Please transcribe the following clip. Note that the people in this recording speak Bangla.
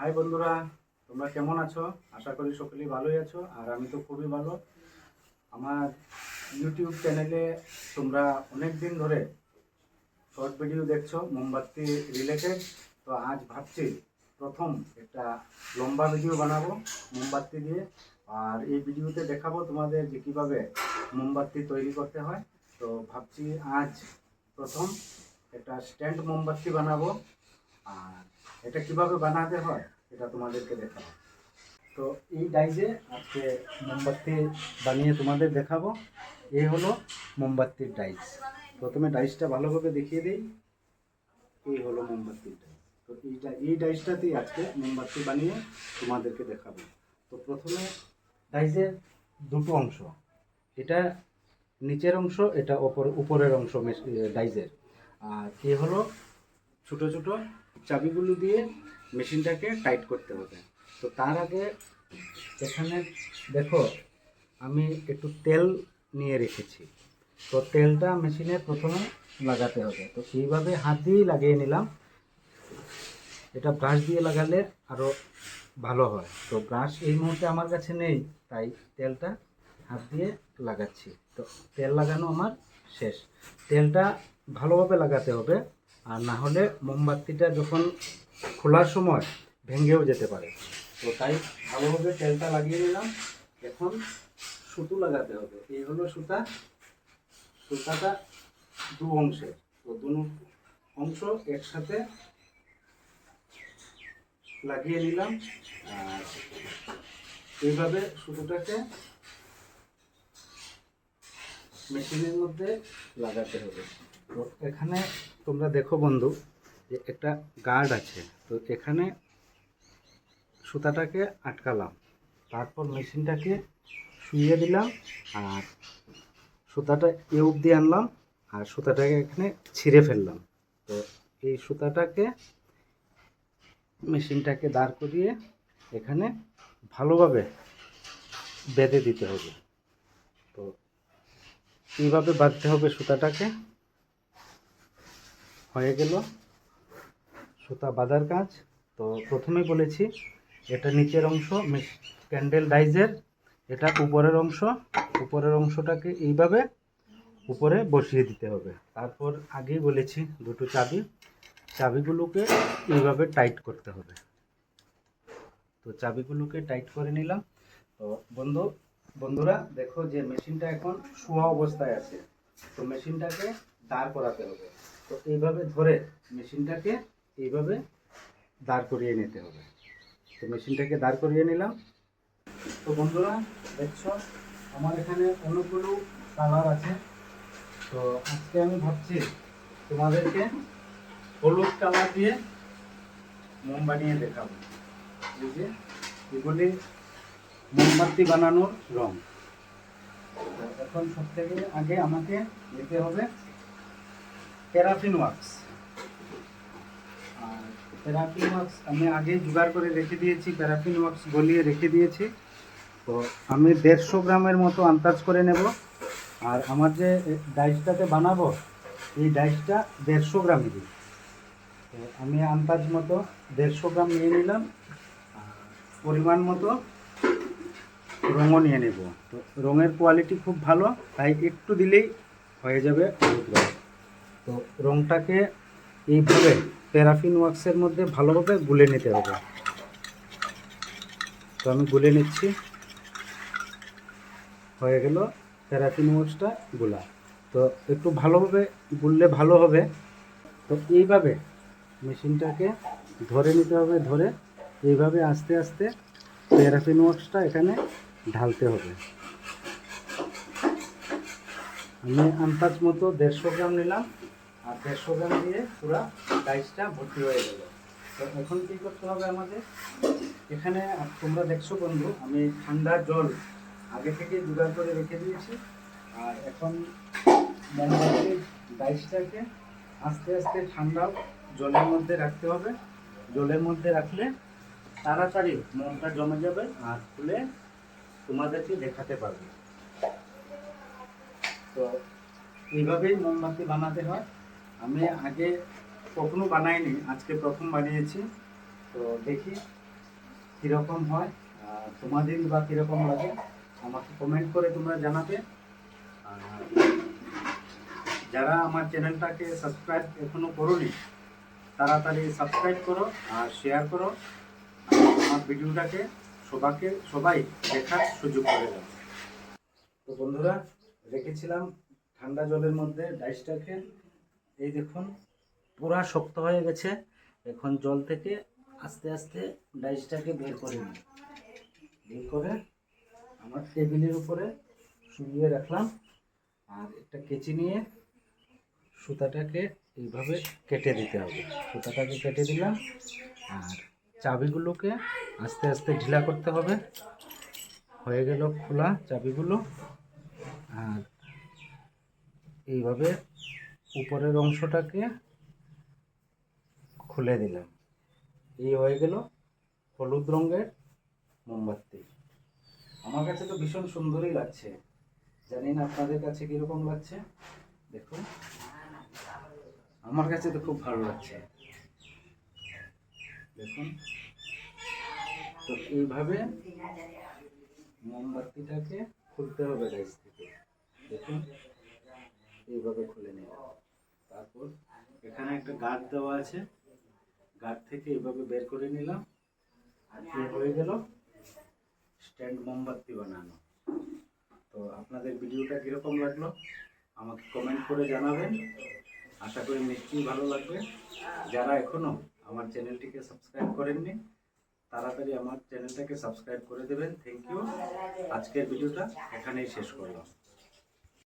হাই বন্ধুরা, তোমরা কেমন আছো? আশা করি সকলেই ভালোই আছো, আর আমি তো খুবই ভালো। আমার ইউটিউব চ্যানেলে তোমরা অনেক দিন ধরে শর্ট ভিডিও দেখছ, মোমবাতি রিলেটেড তো আজ ভাবছি প্রথম একটা লম্বা ভিডিও বানাবো মোমবাতি দিয়ে। আর এই ভিডিওতে দেখাবো তোমাদের যে কীভাবে মোমবাতি তৈরি করতে হয়। তো ভাবছি আজ প্রথম একটা স্ট্যান্ড মোমবাতি বানাবো। আর এটা কীভাবে বানাতে হয় এটা তোমাদেরকে দেখাবো। তো এই ডাইজে আজকে মোমবাতি বানিয়ে তোমাদের দেখাবো। এই হলো মোমবাতির ডাইস প্রথমে ডাইসটা ভালোভাবে দেখিয়ে দিই। এই হলো মোমবাতির ডাইস তো এইটা এই ডাইসটাতেই আজকে মোমবাতি বানিয়ে তোমাদেরকে দেখাবো। তো প্রথমে ডাইসের দুটো অংশ। এটা নিচের অংশ এটা ওপর উপরের অংশ এ, ডাইসের আর এ হলো ছোট ছোট চাবিগুলো দিয়ে মেশিনটাকে টাইট করতে হবে। তো তার আগে এখানে দেখো, আমি একটু তেল নিয়ে রেখেছি। তো তেলটা মেশিনে প্রথমে লাগাতে হবে। তো এইভাবে হাত দিয়েই লাগিয়ে নিলাম। এটা ব্রাশ দিয়ে লাগালে আরও ভালো হয়। তো ব্রাশ এই মুহূর্তে আমার কাছে নেই, তাই তেলটা হাত দিয়ে লাগাচ্ছি। তো তেল লাগানো আমার শেষ। তেলটা ভালোভাবে লাগাতে হবে। আর না হলে মোমবাতিটা যখন খোলার সময় ভেঙেও যেতে পারে। তো তাই ভালোভাবে তেলটা লাগিয়ে নিলাম। এখন সুতো লাগাতে হবে। এই হলো সুতা। সুতাটা দু অংশের। তো দু অংশ একসাথে লাগিয়ে নিলাম। আর এইভাবে সুতোটাকে মেশিনের মধ্যে লাগাতে হবে। তো এখানে তোমরা দেখো বন্ধু যে একটা গার্ড আছে। তো এখানে সুতাটাকে আটকালাম, তারপর মেশিনটাকে শুইয়ে দিলাম আর সুতাটা এ অবধি আনলাম আর সুতাটাকে এখানে ছিঁড়ে ফেললাম। তো এই সুতাটাকে মেশিনটাকে দাঁড় করিয়ে এখানে ভালোভাবে বেঁধে দিতে হবে। তো এইভাবে বাঁধতে হবে সুতাটাকে। হয়ে গেল সুতা বাঁধার কাজ। তো প্রথমে বলেছি, এটা নিচের অংশ ক্যান্ডেল ডাইজের এটা উপরের অংশ। উপরের অংশটাকে এইভাবে উপরে বসিয়ে দিতে হবে। তারপর আগেই বলেছি দুটো চাবি। চাবিগুলোকে এইভাবে টাইট করতে হবে। তো চাবিগুলোকে টাইট করে নিলাম। তো বন্ধু, বন্ধুরা, দেখো যে মেশিনটা এখন শোয়া অবস্থায় আছে। তো মেশিনটাকে দাঁড় করাতে হবে। তো এইভাবে ধরে মেশিনটাকে এইভাবে দাঁড় করিয়ে নিতে হবে। তো মেশিনটাকে দাঁড় করিয়ে নিলাম। তো বন্ধুরা, দেখছ, আমার এখানে অনেকগুলো কালার আছে। তো আজকে আমি ভাবছি তোমাদেরকে হলুদ কালার দিয়ে মোম বানিয়ে দেখাবো। এই যে এগুলি মোমবাতি বানানোর রং। এখন সব থেকে আগে আমাকে নিতে হবে প্যারাফিন ওয়াক্স আর প্যারাফিন ওয়াক্স আমি আগেই জোগাড় করে রেখে দিয়েছি প্যারাফিন ওয়াক্স গলিয়ে রেখে দিয়েছি। তো আমি দেড়শো গ্রামের মতো আন্দাজ করে নেব। আর আমার যে ডাইসটাতে বানাবো, এই ডাইসটা দেড়শো গ্রামেরই তো আমি আন্দাজ মতো দেড়শো গ্রাম নিয়ে নিলাম। পরিমাণ মতো রঙও নিয়ে নেব। তো রঙের কোয়ালিটি খুব ভালো, তাই একটু দিলেই হয়ে যাবে হলুদ রঙ। তো রঙটাকে এইভাবে প্যারাফিন ওয়াক্সের মধ্যে ভালোভাবে গুলে নিতে হবে। তো আমি গুলে নিচ্ছি। হয়ে গেল প্যারাফিন ওয়াক্সটা গুলা। তো একটু ভালোভাবে গুললে ভালো হবে। তো এইভাবে মেশিনটাকে ধরে নিতে হবে, ধরে এইভাবে আস্তে আস্তে প্যারাফিন ওয়াক্সটা এখানে ঢালতে হবে। আমি আন্দাজ মতো দেড়শো গ্রাম নিলাম। আর দেড়শো গ্রাম দিয়ে পুরো ডাইসটা ভর্তি হয়ে গেল। তো এখন কী করতে হবে আমাদের? এখানে তোমরা দেখছ বন্ধু, আমি ঠান্ডা জল আগে থেকে জোগাড় করে রেখে দিয়েছি। আর এখন মোমবাতির ডাইসটাকে আস্তে আস্তে ঠান্ডা জলের মধ্যে রাখতে হবে। জলের মধ্যে রাখলে তাড়াতাড়ি মোমটা জমে যাবে আর খুলে তোমাদেরকে দেখাতে পারবে। তো এইভাবেই মোমবাতি বানাতে হয়। আমি আগে কখনো বানাইনি, আজকে প্রথম বানিয়েছি। তো দেখি কীরকম হয় তোমাদের বা কীরকম লাগে, আমাকে কমেন্ট করে তোমরা জানাবে। আর যারা আমার চ্যানেলটাকে সাবস্ক্রাইব এখনও করোনি, তাড়াতাড়ি সাবস্ক্রাইব করো আর শেয়ার করো। আমার ভিডিওটাকে সবাইকে সবাই দেখার সুযোগ করে দাও। তো বন্ধুরা, রেখেছিলাম ঠান্ডা জলের মধ্যে ডাইসটাকে এই দেখুন, পুরা শক্ত হয়ে গেছে। এখন জল থেকে আস্তে আস্তে ডাইসটাকে বের করে নিই। বের করে আমার টেবিলের উপরে শুইয়ে রাখলাম। আর একটা কেচি নিয়ে সুতাটাকে এইভাবে কেটে দিতে হবে। সুতাটাকে কেটে দিলাম। আর চাবিগুলোকে আস্তে আস্তে ঢিলা করতে হবে। হয়ে গেল খোলা চাবিগুলো। আর এইভাবে উপরের অংশটাকে খুলে দিলাম। এই হয়ে গেল হলুদ রঙের মোমবাতি। আমার কাছে তো ভীষণ সুন্দরই লাগছে। জানি না আপনাদের কাছে কীরকম লাগছে। দেখুন। আমার কাছে তো খুব ভালো লাগছে। দেখুন। তো এইভাবে মোমবাতিটাকে খুলতে হবে গাছ থেকে। দেখুন। এইভাবে খুলে নেব তারপর এখানে একটা গার্ড দেওয়া আছে। গার্ড থেকে এভাবে বের করে নিলাম। আর এ হয়ে গেল? স্ট্যান্ড মোমবাতি বানানো। তো আপনাদের ভিডিওটা কীরকম লাগল? আমাকে কমেন্ট করে জানাবেন। আশা করি নিশ্চয়ই ভালো লাগবে। যারা এখনও আমার চ্যানেলটিকে সাবস্ক্রাইব করেননি, তাড়াতাড়ি আমার চ্যানেলটাকে সাবস্ক্রাইব করে দেবেন। থ্যাংক ইউ আজকের ভিডিওটা এখানেই শেষ করলাম।